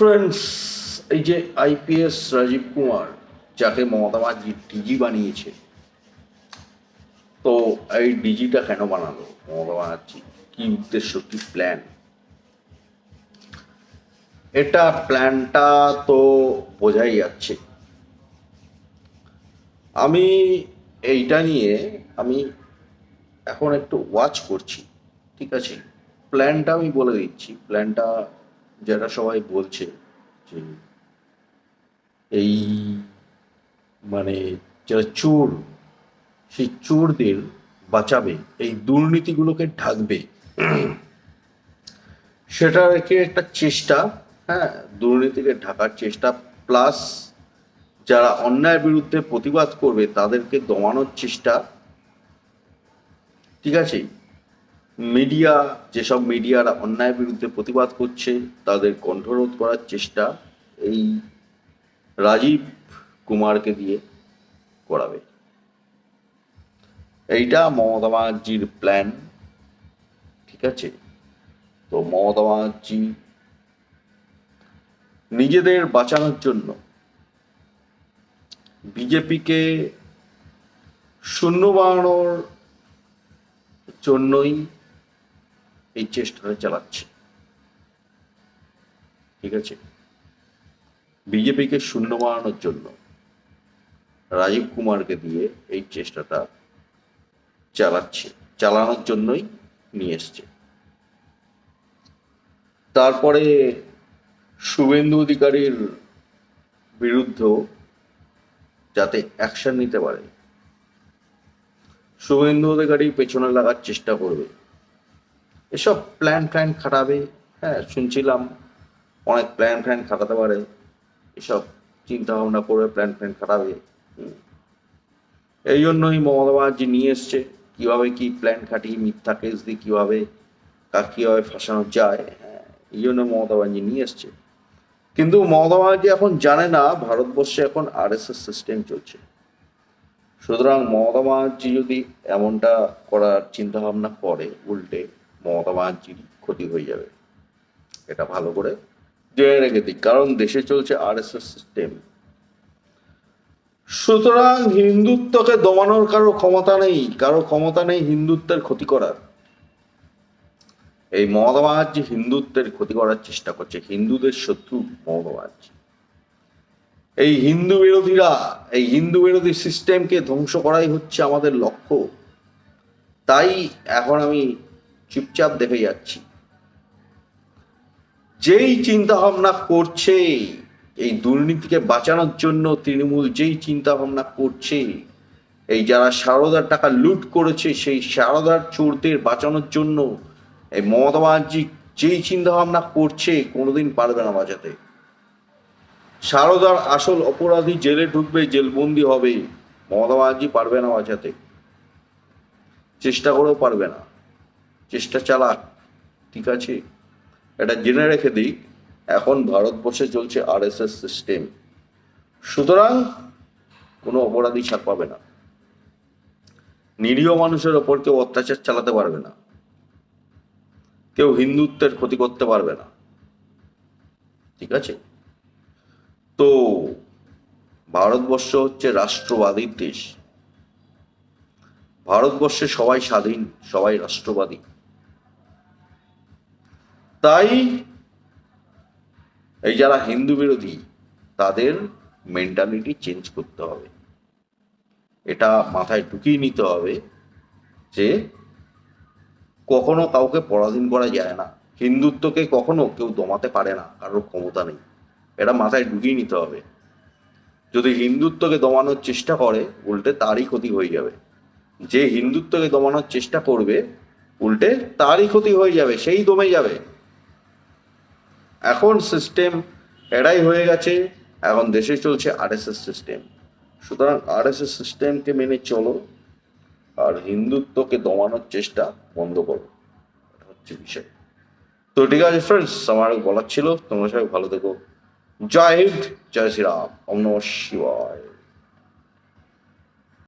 Friends এই যে IPS Rajib Kumar, যাকে মমতা ব্যানার্জি ডিজি বানিয়েছে, তো এই ডিজিটা কেন বানালো? মমতা ব্যানার্জি কি উদ্দেশ্য, কি প্ল্যান এটা প্ল্যানটা তো বোঝাই যাচ্ছে। আমি এইটা নিয়ে আমি এখন একটু ওয়াচ করছি, ঠিক আছে? প্ল্যানটা আমি বলে দিচ্ছি। প্ল্যানটা যারা সবাই বলছে যে এই মানে যারা চোর, সেই চোরদের বাঁচাবে, এই দুর্নীতিগুলোকে ঢাকবে সেটা রেখে একটা চেষ্টা হ্যাঁ দুর্নীতিকে ঢাকার চেষ্টা প্লাস যারা অন্যায়ের বিরুদ্ধে প্রতিবাদ করবে, তাদেরকে দমানোর চেষ্টা, ঠিক আছে? মিডিয়া, যেসব মিডিয়ারা অন্যায়ের বিরুদ্ধে প্রতিবাদ করছে, তাদের কণ্ঠরোধ করার চেষ্টা এই রাজীব কুমারকে দিয়ে করাবে। এইটা মমতা ব্যানার্জির প্ল্যান ঠিক আছে? তো মমতা ব্যানার্জি নিজেদের বাঁচানোর জন্য বিজেপিকে শূন্য বানানোর জন্যই এই চেষ্টাটা চালাচ্ছে। ঠিক আছে? বিজেপিকে শূন্য বানানোর জন্য রাজীব কুমারকে দিয়ে এই চেষ্টাটা চালাচ্ছে, চালানোর জন্যই নিয়ে এসছে। তারপরে শুভেন্দু অধিকারীর বিরুদ্ধেও যাতে অ্যাকশন নিতে পারে, শুভেন্দু অধিকারী পেছনে লাগার চেষ্টা করবে। এসব প্ল্যান ফ্ল্যান খাটাবে। হ্যাঁ শুনছিলাম অনেক প্ল্যান ফ্ল্যান খাটাতে পারে। এসব চিন্তা ভাবনা করে প্ল্যান ফ্ল্যান খাটাবে। এই জন্যই মমতা ব্যানার্জি নিয়ে এসছে। কীভাবে কি প্ল্যান খাটিয়ে মিথ্যা কেস দিয়ে কীভাবে কীভাবে ফাঁসানো যায়। হ্যাঁ এই জন্য মমতা ব্যানার্জি নিয়ে এসছে। কিন্তু মমতা ব্যানার্জি এখন জানে না, ভারতবর্ষে এখন আর এস সিস্টেম চলছে। সুতরাং মমতা ব্যানার্জি যদি এমনটা করার চিন্তা ভাবনা করে উল্টে মমতা ব্যানার্জির ক্ষতি হয়ে যাবে। এটা ভালো করে জেনে রেখে দিই, কারণ দেশে চলছে আর এস এস সিস্টেম সুতরাং হিন্দুত্বকে দমানোর কারও ক্ষমতা নেই, কারও ক্ষমতা নেই হিন্দুত্বের ক্ষতি করার। এই মমতা ব্যানার্জি হিন্দুত্বের ক্ষতি করার চেষ্টা করছে, হিন্দুদের শত্রু মমতা ব্যানার্জি এই হিন্দু বিরোধীরা, এই হিন্দু বিরোধী সিস্টেমকে ধ্বংস করাই হচ্ছে আমাদের লক্ষ্য। তাই এখন আমি চুপচাপ দেখে যাচ্ছি। যেই চিন্তা ভাবনা করছে, এই দুর্নীতিকে বাঁচানোর জন্য তৃণমূল যেই চিন্তা ভাবনা করছে, এই যারা সারদার টাকা লুট করেছে, সেই সারদার চোরদের বাঁচানোর জন্য, এই মমতা ব্যানার্জি যেই চিন্তা ভাবনা করছে, কোনোদিন পারবে না বাঁচাতে। সারদার আসল অপরাধী জেলে ঢুকবে, জেলবন্দি হবে, মমতা ব্যানার্জি পারবে না বাঁচাতে। চেষ্টা করেও পারবে না। চেষ্টা চালাক ঠিক আছে? এটা জেনে রেখে দিই, এখন ভারতবর্ষে চলছে আর এস এস সিস্টেম সুতরাং কোনো অপরাধী ছাড় পাবে না। নিরীহ মানুষের ওপর কেউ অত্যাচার চালাতে পারবে না। কেউ হিন্দুত্বের ক্ষতি করতে পারবে না। ঠিক আছে? তো ভারতবর্ষ হচ্ছে রাষ্ট্রবাদীর দেশ। ভারতবর্ষে সবাই স্বাধীন, সবাই রাষ্ট্রবাদী। তাই এই যারা হিন্দু বিরোধী, তাদের মেন্টালিটি চেঞ্জ করতে হবে। এটা মাথায় ঢুকিয়ে নিতে হবে যে কখনো কাউকে পরাধীন করা যায় না। হিন্দুত্বকে কখনো কেউ দমাতে পারে না, কারোর ক্ষমতা নেই। এটা মাথায় ঢুকিয়ে নিতে হবে। যদি হিন্দুত্বকে দমানোর চেষ্টা করে, উল্টে তারই ক্ষতি হয়ে যাবে। যে হিন্দুত্বকে দমানোর চেষ্টা করবে, উল্টে তারই ক্ষতি হয়ে যাবে, সেই দমে যাবে। এখন সিস্টেম এরাই হয়ে গেছে, এখন দেশে চলছে আরএসএস সিস্টেম সুতরাং আরএসএস সিস্টেমকে মেনে চলো, আর হিন্দুত্বকে দমানোর চেষ্টা বন্ধ করো। এটা হচ্ছে বিষয়। তো ঠিক আছে ফ্রেন্ডস আমার বলার ছিল, তোমরা সবাই ভালো থেকো। জয় হিন্দ, জয় শ্রীরাম অম নম শিবায়।